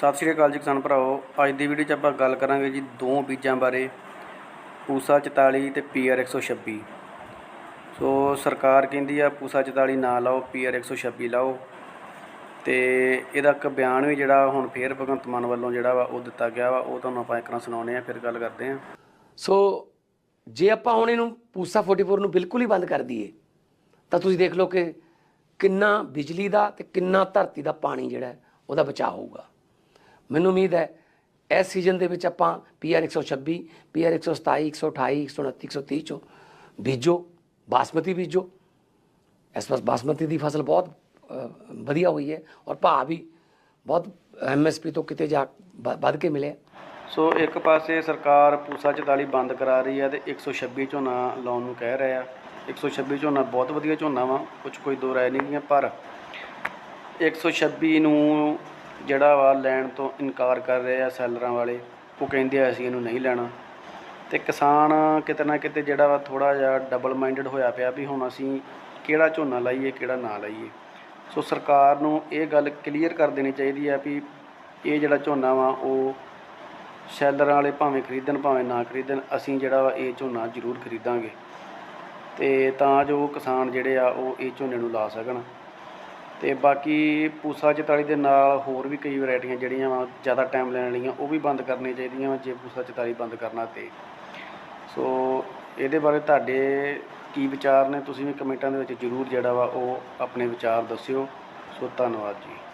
ਸਤਿ ਸ਼੍ਰੀ ਅਕਾਲ ਜੀ ਕਿਸਾਨ ਭਰਾਓ ਅੱਜ ਦੀ ਵੀਡੀਓ 'ਚ ਆਪਾਂ ਗੱਲ ਕਰਾਂਗੇ ਜੀ ਦੋ ਬੀਜਾਂ ਬਾਰੇ, ਪੂਸਾ 44 ਤੇ ਪੀਆਰ 126 ਸੋ ਸਰਕਾਰ ਕਹਿੰਦੀ ਆ, ਪੂਸਾ 44 ਨਾ ਲਾਓ, ਪੀਆਰ 126 ਲਾਓ। ਤੇ ਇਹਦਾ ਇੱਕ ਬਿਆਨ ਵੀ ਜਿਹੜਾ ਹੁਣ ਫੇਰ ਭਗਵੰਤ ਮਾਨ ਵੱਲੋਂ ਜਿਹੜਾ ਵਾ, ਉਹ ਦਿੱਤਾ ਗਿਆ ਵਾ, ਉਹ ਤੁਹਾਨੂੰ ਆਪਾਂ ਇੱਕ ਨਾਲ ਸੁਣਾਉਂਦੇ ਆ, ਫਿਰ ਗੱਲ ਕਰਦੇ ਆ। ਸੋ ਜੇ ਆਪਾਂ ਹੁਣ ਇਹਨੂੰ ਪੂਸਾ 44 ਨੂੰ ਬਿਲਕੁਲ ਹੀ ਬੰਦ ਕਰ ਦਈਏ, ਤਾਂ ਤੁਸੀਂ ਦੇਖ ਲਓ ਕਿ ਕਿੰਨਾ ਬਿਜਲੀ ਦਾ ਤੇ ਕਿੰਨਾ ਧਰਤੀ ਦਾ ਪਾਣੀ ਜਿਹੜਾ ਉਹਦਾ ਬਚਾਅ ਹੋਊਗਾ। ਮੈਨੂੰ ਉਮੀਦ ਹੈ, ਇਸ ਸੀਜ਼ਨ ਦੇ ਵਿੱਚ ਆਪਾਂ ਪੀਆਰ 126 ਪੀਆਰ 127 128 129 130 ਚੋਂ ਬੀਜੋ, ਬਾਸਮਤੀ ਬੀਜੋ। ਇਸ ਵਾਰ ਬਾਸਮਤੀ ਦੀ ਫਸਲ ਬਹੁਤ ਵਧੀਆ ਹੋਈ ਹੈ ਔਰ ਭਾਅ ਵੀ ਬਹੁਤ ਐਮਐਸਪੀ ਤੋਂ ਕਿਤੇ ਜਾ ਵ- ਵੱਧ ਕੇ ਮਿਲਿਆ। ਸੋ ਇੱਕ ਪਾਸੇ ਸਰਕਾਰ ਪੂਸਾ 44 ਬੰਦ ਕਰਾ ਰਹੀ ਹੈ ਤੇ 126 ਝੋਨਾ ਲਾਉਣ ਨੂੰ ਕਹਿ ਰਿਹਾ। 126 ਝੋਨਾ ਬਹੁਤ ਵਧੀਆ ਝੋਨਾ ਵਾ ਕੁਝ ਕੋਈ ਦੋ ਰਾਏ ਨਹੀਂ ਗੀਆਂ ਪਰ 126 ਨੂੰ ਜਿਹੜਾ ਵਾ ਲੈਣ ਤੋਂ ਇਨਕਾਰ ਕਰ ਰਹੇ ਆ ਸੈਲਰਾਂ ਵਾਲੇ, ਉਹ ਕਹਿੰਦੇ ਆ ਅਸੀਂ ਇਹਨੂੰ ਨਹੀਂ ਲੈਣਾ। ਤੇ ਕਿਸਾਨ ਕਿਤੇ ਨਾ ਕਿਤੇ ਜਿਹੜਾ ਵਾ ਥੋੜਾ ਜਿਹਾ ਡਬਲ ਮਾਈਂਡਡ ਹੋਇਆ ਪਿਆ ਵੀ ਹੁਣ ਅਸੀਂ ਕਿਹੜਾ ਝੋਨਾ ਲਾਈਏ, ਕਿਹੜਾ ਨਾ ਲਾਈਏ। ਸੋ ਸਰਕਾਰ ਨੂੰ ਇਹ ਗੱਲ ਕਲੀਅਰ ਕਰ ਦੇਣੀ ਚਾਹੀਦੀ ਆ ਵੀ ਇਹ ਜਿਹੜਾ ਝੋਨਾ ਵਾ, ਉਹ ਸ਼ੈਲਰਾਂ ਵਾਲੇ ਭਾਵੇਂ ਖਰੀਦਣ, ਭਾਵੇਂ ਨਾ ਖਰੀਦਣ, ਅਸੀਂ ਜਿਹੜਾ ਵਾ ਇਹ ਝੋਨਾ ਜ਼ਰੂਰ ਖਰੀਦਾਂਗੇ। ਤੇ ਤਾਂ ਜੋ ਕਿਸਾਨ ਜਿਹੜੇ ਆ, ਉਹ ਇਹ ਝੋਨੇ ਨੂੰ ਲਾ ਸਕਣ। ਅਤੇ ਬਾਕੀ ਪੂਸਾ 44 ਦੇ ਨਾਲ ਹੋਰ ਵੀ ਕਈ ਵਰਾਇਟੀਆਂ ਜਿਹੜੀਆਂ ਵਾ, ਜ਼ਿਆਦਾ ਟਾਈਮ ਲੈਣ ਵਾਲੀਆਂ, ਉਹ ਵੀ ਬੰਦ ਕਰਨੀਆਂ ਚਾਹੀਦੀਆਂ ਵਾ, ਜੇ ਪੂਸਾ 44 ਬੰਦ ਕਰਨਾ ਤਾਂ। ਸੋ ਇਹਦੇ ਬਾਰੇ ਤੁਹਾਡੇ ਕੀ ਵਿਚਾਰ ਨੇ? ਤੁਸੀਂ ਵੀ ਕਮੈਂਟਾਂ ਦੇ ਵਿੱਚ ਜ਼ਰੂਰ ਜਿਹੜਾ ਵਾ, ਉਹ ਆਪਣੇ ਵਿਚਾਰ ਦੱਸਿਓ। ਸੋ ਧੰਨਵਾਦ ਜੀ।